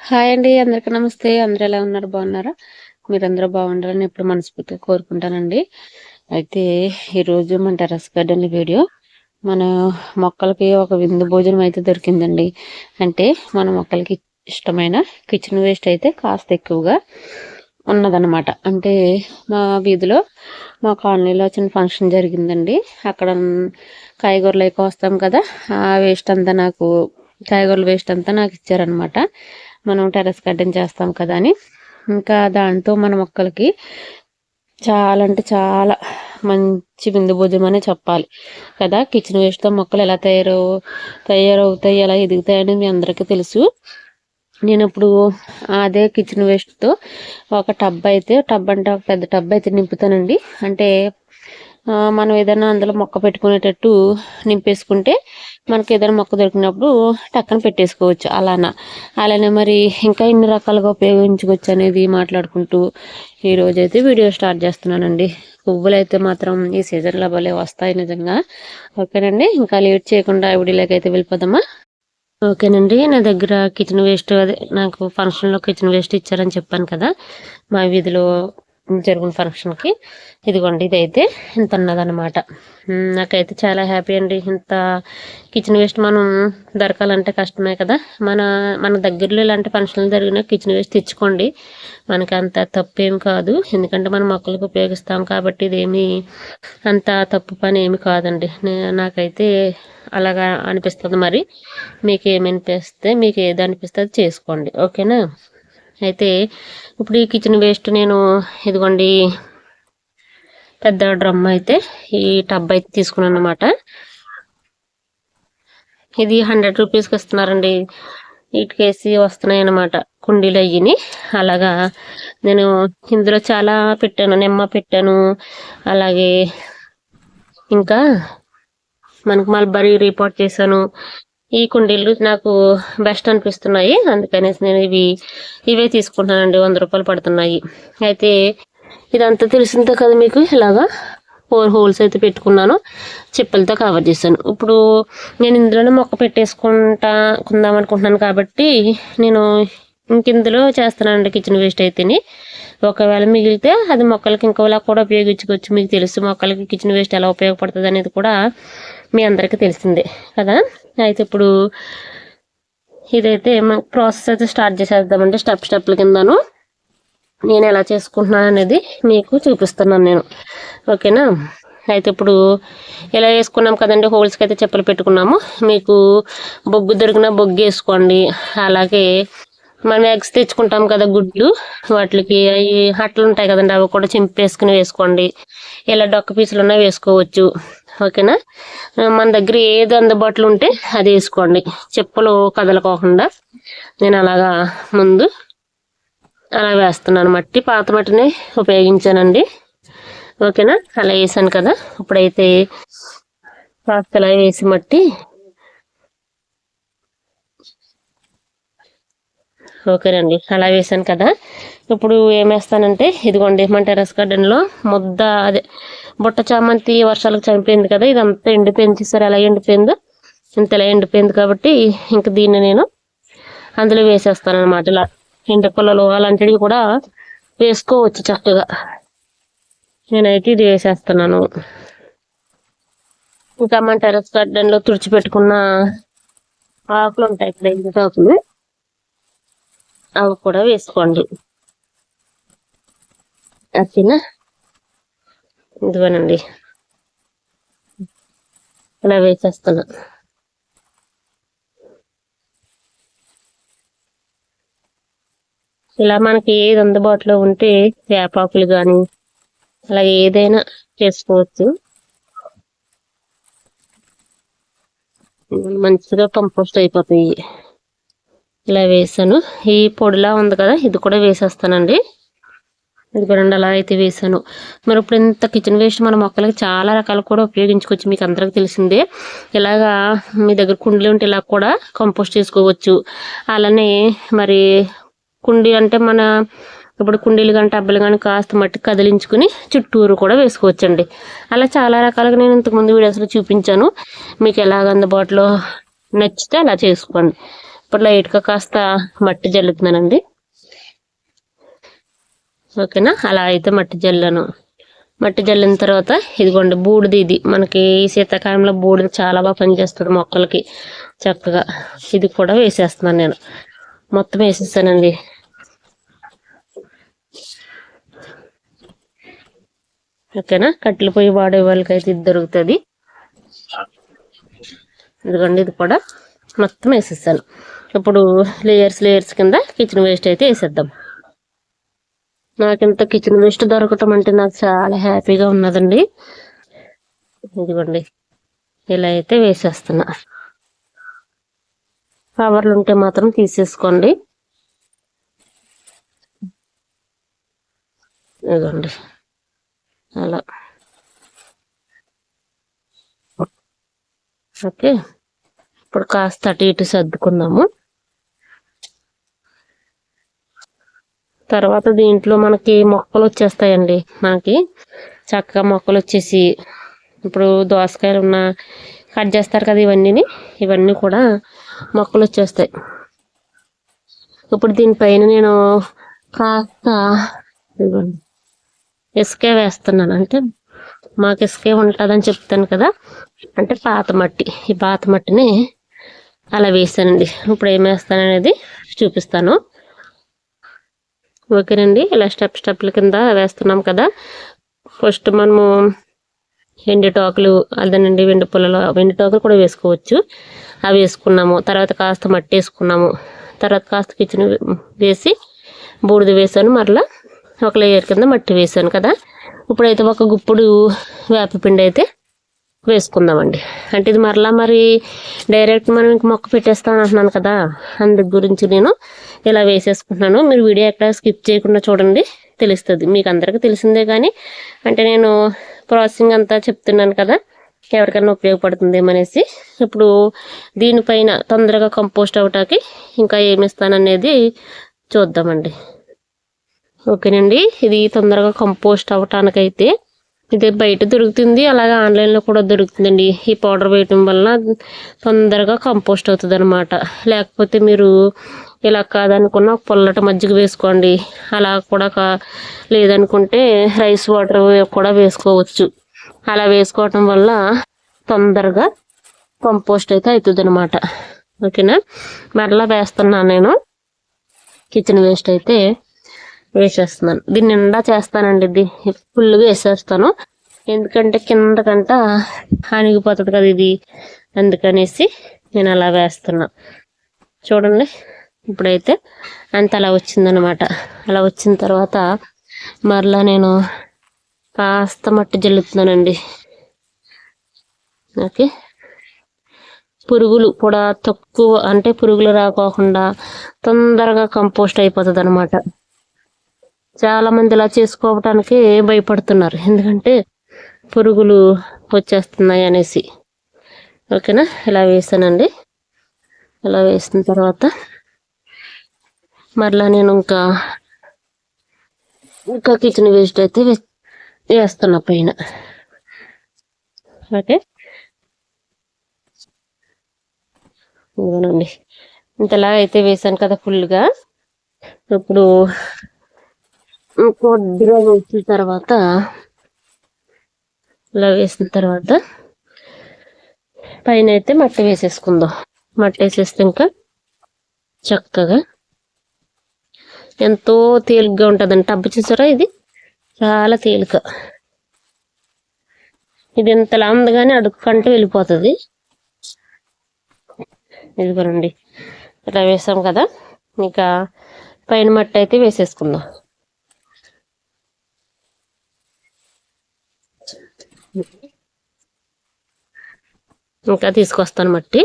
Hi అండి అందరికీ నమస్తే. అందరు ఎలా ఉన్నారు? బాగున్నారా? మీరందరూ బాగుండాలని ఎప్పుడు మనస్ఫూర్తిగా కోరుకుంటానండి. అయితే ఈరోజు మన టెరస్ గార్డెన్ వీడియో. మన మొక్కలకి ఒక విందు భోజనం అయితే దొరికిందండి. అంటే మన మొక్కలకి ఇష్టమైన కిచెన్ వేస్ట్ అయితే కాస్త ఎక్కువగా ఉన్నదన్నమాట. అంటే మా వీధిలో మా కాలనీలో చిన్న ఫంక్షన్ జరిగిందండి. అక్కడ కాయగూరలు ఎక్కువ వస్తాం కదా ఆ వేస్ట్ అంతా నాకు కాయగూరల వేస్ట్ అంతా నాకు ఇచ్చారనమాట మనం టెరస్ గార్డెన్ చేస్తాం కదా అని. ఇంకా దాంతో మన మొక్కలకి చాలా అంటే చాలా మంచి విందు భోజనం అనే చెప్పాలి కదా. కిచెన్ వేస్ట్తో మొక్కలు ఎలా తయారు తయారవుతాయి ఎలా ఎదుగుతాయని మీ అందరికీ తెలుసు. నేను ఇప్పుడు అదే కిచెన్ వేస్ట్తో ఒక టబ్ అయితే టబ్ అంటే ఒక పెద్ద టబ్ అయితే నింపుతానండి. అంటే మనం ఏదైనా అందులో మొక్క పెట్టుకునేటట్టు నింపేసుకుంటే మనకి ఏదైనా మొక్క దొరికినప్పుడు టక్కన పెట్టేసుకోవచ్చు అలానా. అలానే మరి ఇంకా ఎన్ని రకాలుగా ఉపయోగించుకోవచ్చు అనేది మాట్లాడుకుంటూ ఈరోజు అయితే వీడియో స్టార్ట్ చేస్తున్నానండి. పువ్వులు అయితే మాత్రం ఈ సీజన్లో భలే వస్తాయి నిజంగా. ఓకేనండి ఇంకా లేట్ చేయకుండా వీడియోలోకి అయితే వెళ్ళిపోదామా? ఓకేనండి నా దగ్గర కిచెన్ వేస్ట్ అదే నాకు ఫంక్షన్లో కిచెన్ వేస్ట్ ఇచ్చారని చెప్పాను కదా మా వీధిలో జరిగిన ఫంక్షన్కి. ఇదిగోండి ఇదైతే ఇంత ఉన్నదనమాట నాకైతే చాలా హ్యాపీ అండి. ఇంత కిచెన్ వేస్ట్ మనం దొరకాలంటే కష్టమే కదా. మన మన దగ్గరలో ఇలాంటి ఫంక్షన్లు జరిగిన కిచెన్ వేస్ట్ తెచ్చుకోండి. మనకి అంత తప్పు ఏమి కాదు. ఎందుకంటే మనం మొక్కలకు ఉపయోగిస్తాం కాబట్టి ఇదేమి అంత తప్పు పని ఏమి కాదండి. నాకైతే అలాగా అనిపిస్తుంది మరి. మీకు ఏమి అనిపిస్తే మీకు ఏది అనిపిస్తే అది చేసుకోండి. ఓకేనా? అయితే ఇప్పుడు ఈ కిచెన్ వేస్ట్ నేను ఇదిగోండి పెద్ద డ్రమ్ అయితే ఈ టబ్ అయితే తీసుకున్నాను అనమాట ఇది హండ్రెడ్ రూపీస్కి ఇస్తున్నారండి. వీటికేసి వస్తున్నాయి అన్నమాట కుండీలు అయ్యిని. అలాగా నేను ఇందులో చాలా పెట్టాను నిమ్మ పెట్టాను అలాగే ఇంకా మనకు మల్బరీ రిపోర్ట్ చేశాను. ఈ కుండీలు నాకు బెస్ట్ అనిపిస్తున్నాయి. అందుకనేసి నేను ఇవి ఇవే తీసుకుంటున్నానండి. వంద రూపాయలు పడుతున్నాయి. అయితే ఇదంతా తెలిసిందే కదా మీకు? ఇలాగా ఫోర్ హోల్స్ అయితే పెట్టుకున్నాను. చెప్పులతో కవర్ చేశాను. ఇప్పుడు నేను ఇందులోనే మొక్క పెట్టేసుకుంటా కుందాం అనుకుంటున్నాను కాబట్టి నేను ఇంక ఇందులో చేస్తానండి కిచెన్ వేస్ట్ అయితేని. ఒకవేళ మిగిలితే అది మొక్కలకి ఇంకోలా కూడా ఉపయోగించుకోవచ్చు. మీకు తెలుసు మొక్కలకి కిచెన్ వేస్ట్ ఎలా ఉపయోగపడుతుంది అనేది కూడా. మీ అందరికీ తెలిసిందే కదా? అయితే ఇప్పుడు ఇదైతే ప్రాసెస్ అయితే స్టార్ట్ చేసేద్దామంటే స్టెప్ స్టెప్ల కిందను. నేను ఎలా చేసుకుంటున్నాను అనేది మీకు చూపిస్తున్నాను నేను. ఓకేనా? అయితే ఇప్పుడు ఇలా వేసుకున్నాం కదండి? హోల్స్కి అయితే చెప్పులు పెట్టుకున్నాము. మీకు బొగ్గు దొరికిన బొగ్గు వేసుకోండి. అలాగే మనం ఎగ్స్ తెచ్చుకుంటాం కదా గుడ్లు. వాటికి అవి హట్లు ఉంటాయి కదండి అవి కూడా చింపేసుకుని వేసుకోండి. ఇలా డొక్క పీసులు ఉన్నా వేసుకోవచ్చు. ఓకేనా? మన దగ్గర ఏది అందుబాటులో ఉంటే అది వేసుకోండి. చెప్పులు కదలకోకుండా నేను అలాగా ముందు అలా వేస్తున్నాను. మట్టి పాత మట్టిని ఉపయోగించానండి. ఓకేనా? అలా వేసాను కదా. ఇప్పుడైతే కాస్త అలా వేసి మట్టి ఓకేనండి అలా వేసాను కదా. ఇప్పుడు ఏమేస్తానంటే ఇదిగోండి మన టెరస్ గార్డెన్లో ముద్ద అదే బుట్ట చామంతి వర్షాలకు చనిపోయింది కదా ఇదంతా ఎండిపోయింది చూసారు? ఎలా ఎండిపోయిందో? ఇంత ఎలా ఎండిపోయింది కాబట్టి ఇంక దీన్ని నేను అందులో వేసేస్తాను అనమాట ఇలా ఎండ పొలలు అలాంటివి కూడా వేసుకోవచ్చు చక్కగా. నేనైతే ఇది వేసేస్తున్నాను. ఇంకా మన టెరస్ గార్డెన్లో తుడిచిపెట్టుకున్న ఆకులు ఉంటాయి ఇక్కడ ఇంటి ఆకులు. అవి కూడా వేసుకోండి. ఓకేనా? ఇదిగోనండి. ఇలా వేసేస్తున్నా. ఇలా మనకి ఏది అందుబాటులో ఉంటే వేపాకులు కానీ అలా ఏదైనా చేసుకోవచ్చు. మంచిగా కంపోస్ట్ అయిపోతాయి. ఇలా వేసాను. ఈ పొడిలా ఉంది కదా ఇది కూడా వేసేస్తానండి. ఇది అలా అయితే వేసాను మరి ఇప్పుడు ఇంత కిచెన్ వేస్ట్ మన మొక్కలకి చాలా రకాలు కూడా ఉపయోగించుకోవచ్చు. మీకు అందరికి తెలిసిందే. ఇలాగా మీ దగ్గర కుండీలు ఉంటే ఇలా కూడా కంపోస్ట్ చేసుకోవచ్చు. అలానే మరి కుండీ అంటే మన ఇప్పుడు కుండీలు కానీ టబ్బలు కానీ కాస్త మట్టి కదిలించుకుని చుట్టూరు కూడా వేసుకోవచ్చండి. అలా చాలా రకాలుగా నేను ఇంతకుముందు వీడియోస్లో చూపించాను. మీకు ఎలాగ అందుబాటులో నచ్చితే అలా చేసుకోండి. ఇప్పుడు లైట్గా కాస్త మట్టి జల్లుతున్నానండి. ఓకేనా? అలా అయితే మట్టి జల్లను. మట్టి జల్లిన తర్వాత ఇదిగోండి బూడిది ఇది. మనకి ఈ శీతాకాలంలో బూడిద చాలా బాగా పనిచేస్తుంది మొక్కలకి. చక్కగా ఇది కూడా వేసేస్తున్నాను నేను. మొత్తం వేసేస్తానండి. ఓకేనా? కట్టెలు పొయ్యి వాడే వాళ్ళకి అయితే ఇది దొరుకుతుంది. ఇదిగోండి ఇది కూడా మొత్తం వేసేస్తాను. ఇప్పుడు లేయర్స్ లేయర్స్ కింద కిచెన్ వేస్ట్ అయితే వేసేద్దాం. నాకు ఇంత కిచెన్ వేస్ట్ దొరకటం అంటే నాకు చాలా హ్యాపీగా ఉన్నదండి. ఇదిగోండి ఇలా అయితే వేసేస్తున్నా. కవర్లు ఉంటే మాత్రం తీసేసుకోండి. ఇదిగోండి అలా. ఓకే ఇప్పుడు కాస్త అటు ఇటు సర్దుకుందాము. తర్వాత దీంట్లో మనకి మొక్కలు వచ్చేస్తాయండి. మనకి చక్కగా మొక్కలు వచ్చేసి ఇప్పుడు దోసకాయలు ఉన్న కట్ చేస్తారు కదా ఇవన్నీ ఇవన్నీ కూడా మొక్కలు వచ్చేస్తాయి. ఇప్పుడు దీనిపైన నేను కాస్త ఇసుకే వేస్తున్నాను. అంటే మాకు ఇసుకే ఉంటుందని చెప్తాను కదా. అంటే పాత మట్టి. ఈ పాత మట్టిని అలా వేసానండి. ఇప్పుడు ఏం వేస్తాననేది చూపిస్తాను. ఓకేనండి. ఇలా స్టెప్ స్టెప్ల కింద వేస్తున్నాం కదా. ఫస్ట్ మనము ఎండి టోకులు అదేనండి వెండి పుల్లలో వెండి టోకులు కూడా వేసుకోవచ్చు. అవి వేసుకున్నాము. తర్వాత కాస్త మట్టి వేసుకున్నాము. తర్వాత కాస్త కిచెన్ వేసి బూడిద వేసాను. మరలా ఒక లేయర్ కింద మట్టి వేసాను కదా. ఇప్పుడైతే ఒక గుప్పుడు వేపపిండి అయితే వేసుకుందామండి. అంటే ఇది మరలా మరి డైరెక్ట్ మనం ఇంక మొక్క పెట్టేస్తాను అంటున్నాను కదా అందు గురించి నేను ఇలా వేసేసుకుంటున్నాను. మీరు వీడియో ఎక్కడ స్కిప్ చేయకుండా చూడండి తెలుస్తుంది. మీకు అందరికీ తెలిసిందే కానీ అంటే నేను ప్రాసెసింగ్ అంతా చెప్తున్నాను కదా ఎవరికైనా ఉపయోగపడుతుందేమనేసి ఇప్పుడు దీనిపైన తొందరగా కంపోస్ట్ అవటానికి ఇంకా ఏమి ఇస్తాననేది చూద్దామండి. ఓకేనండి ఇది తొందరగా కంపోస్ట్ అవటానికైతే ఇది బయట దొరుకుతుంది అలాగే ఆన్లైన్లో కూడా దొరుకుతుందండి. ఈ పౌడర్ వేయటం వల్ల తొందరగా కంపోస్ట్ అవుతుంది అనమాట లేకపోతే మీరు ఇలా కాదనుకున్న పొల్లట మజ్జిగ వేసుకోండి. అలా కూడా కా లేదనుకుంటే రైస్ వాటర్ కూడా వేసుకోవచ్చు. అలా వేసుకోవటం వల్ల తొందరగా కంపోస్ట్ అయితే అవుతుంది అనమాట ఓకేనా? మరలా వేస్తున్నాను నేను. కిచెన్ వేస్ట్ అయితే వేసేస్తున్నాను. దీన్ని నిండా చేస్తానండి ఇది. ఫుల్గా వేసేస్తాను. ఎందుకంటే కిందకంట అణిగిపోతుంది కదా ఇది. అందుకనేసి నేను అలా వేస్తున్నా. చూడండి. ఇప్పుడైతే అంత అలా వచ్చిందనమాట. అలా వచ్చిన తర్వాత మరలా నేను కాస్త మట్టి జల్లుతున్నానండి. ఓకే. పురుగులు కూడా తక్కువ అంటే పురుగులు రాకోకుండా తొందరగా కంపోస్ట్ అయిపోతుంది అనమాట చాలా మంది ఇలా చేసుకోవటానికి భయపడుతున్నారు. ఎందుకంటే పురుగులు వచ్చేస్తున్నాయి అనేసి. ఓకేనా? ఇలా వేసానండి. ఇలా వేసిన తర్వాత మరలా నేను ఇంకా ఇంకా కిచెన్ వేస్ట్ అయితే వేస్తున్నా పైన. ఓకే? ఇదిగోనండి. ఇంతలా అయితే వేసాను కదా ఫుల్గా. ఇప్పుడు కొద్దిగా వేసిన తర్వాత ఇలా వేసిన తర్వాత పైన అయితే మట్టి వేసేసుకుందాం. మట్టి వేసేస్తే ఇంకా చక్కగా ఎంతో తేలిగ్గా ఉంటుందండి. టబ్బు చూసారా ఇది? చాలా తేలిక. ఇది ఇంతలా అడుగు అడుక్కంటూ వెళ్ళిపోతుంది. ఇదిగోనండి ఇలా వేసాం కదా. ఇంకా పైన మట్టి అయితే వేసేసుకుందాం. ఇంకా తీసుకొస్తాను మట్టి.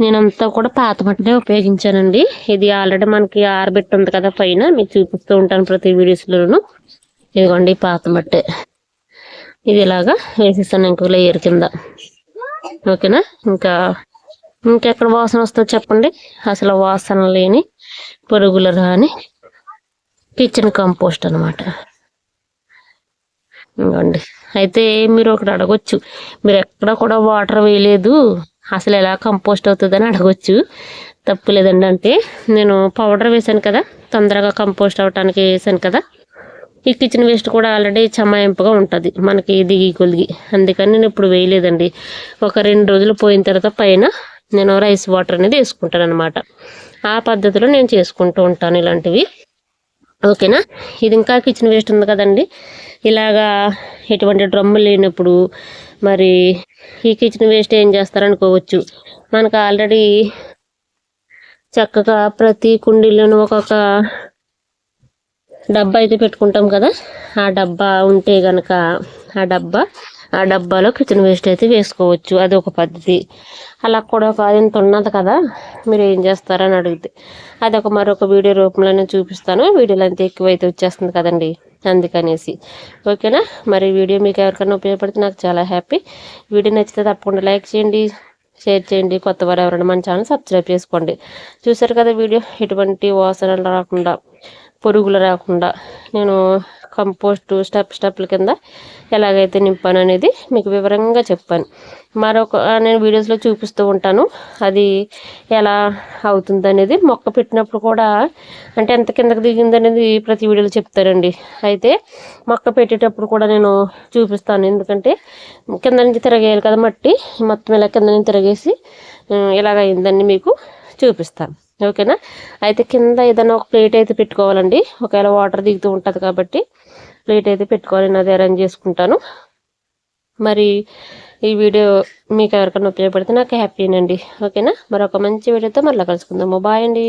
నేనంతా కూడా పాత మట్టినే ఉపయోగించానండి. ఇది ఆల్రెడీ మనకి ఆరబెట్టి ఉంది కదా పైన. మీకు చూపిస్తూ ఉంటాను ప్రతి వీడియోస్లోను. ఇదిగోండి పాత మట్టి. ఇది ఇలాగా వేసేస్తాను ఇంకో లేయర్ కింద. ఓకేనా? ఇంకా ఇంకెక్కడ వాసన వస్తుందో చెప్పండి. అసలు వాసన లేని పురుగులు రాని కిచెన్ కంపోస్ట్ అనమాట ఇవ్వండి అయితే మీరు ఒకటి అడగొచ్చు. మీరు ఎక్కడ కూడా వాటర్ వేయలేదు. అసలు ఎలా కంపోస్ట్ అవుతుందని అడగొచ్చు. తప్పు లేదండి అంటే నేను పౌడర్ వేశాను కదా తొందరగా కంపోస్ట్ అవ్వటానికి వేసాను కదా. ఈ కిచెన్ వేస్ట్ కూడా ఆల్రెడీ చమాయింపుగా ఉంటుంది. మనకి దిగి కొలిగి. అందుకని నేను ఇప్పుడు వేయలేదండి. ఒక రెండు రోజులు పోయిన తర్వాత పైన నేను రైస్ వాటర్ అనేది వేసుకుంటాను అనమాట ఆ పద్ధతిలో నేను చేసుకుంటూ ఉంటాను ఇలాంటివి. ఓకేనా? ఇది ఇంకా కిచెన్ వేస్ట్ ఉంది కదండి. ఇలాగా ఎటువంటి డ్రమ్ము లేనప్పుడు మరి ఈ కిచెన్ వేస్ట్ ఏం చేస్తారనుకోవచ్చు. మనకు ఆల్రెడీ చక్కగా ప్రతి కుండీలోనూ ఒక్కొక్క డబ్బా అయితే పెట్టుకుంటాం కదా. ఆ డబ్బా ఉంటే కనుక ఆ డబ్బా ఆ డబ్బాలో కిచెన్ వేస్ట్ అయితే వేసుకోవచ్చు. అది ఒక పద్ధతి. అలా కూడా ఒక ఇంత ఉన్నది కదా మీరు ఏం చేస్తారని అడిగితే. అది ఒక మరొక వీడియో రూపంలోనే చూపిస్తాను. వీడియోలో అంత ఎక్కువైతే వచ్చేస్తుంది కదండి. అందుకనేసి. ఓకేనా? మరి వీడియో మీకు ఎవరికైనా ఉపయోగపడితే నాకు చాలా హ్యాపీ. వీడియో నచ్చితే తప్పకుండా లైక్ చేయండి షేర్ చేయండి కొత్త వారు ఎవరైనా మన ఛానల్ సబ్స్క్రైబ్ చేసుకోండి. చూసారు కదా వీడియో? ఎటువంటి వాసనలు రాకుండా పురుగులు రాకుండా. నేను కంపోస్ట్ స్టెప్ స్టెప్ల కింద ఎలాగైతే నింపాను అనేది మీకు వివరంగా చెప్పాను. మరొక నేను వీడియోస్లో చూపిస్తూ ఉంటాను అది ఎలా అవుతుంది అనేది మొక్క పెట్టినప్పుడు కూడా అంటే ఎంత కిందకి దిగింది అనేది ప్రతి వీడియోలో చెప్తారండి. అయితే మొక్క పెట్టేటప్పుడు కూడా నేను చూపిస్తాను. ఎందుకంటే కింద నుంచి తిరగేయాలి కదా మట్టి మొత్తం ఇలా కింద నుంచి తిరగేసి ఇలాగైందని ఇలాగ అయిందని మీకు చూపిస్తాను. ఓకేనా? అయితే కింద ఏదైనా ఒక ప్లేట్ అయితే పెట్టుకోవాలండి. ఒకవేళ వాటర్ దిగుతూ ఉంటుంది కాబట్టి ప్లేట్ అయితే పెట్టుకోవాలి నేను అది అరేంజ్ చేసుకుంటాను. మరి ఈ వీడియో మీకు ఎవరికైనా ఉపయోగపడితే నాకు హ్యాపీనండి ఓకేనా? మరొక మంచి వీడియోతో మళ్ళీ కలుసుకుందాము. బాయ్ అండి.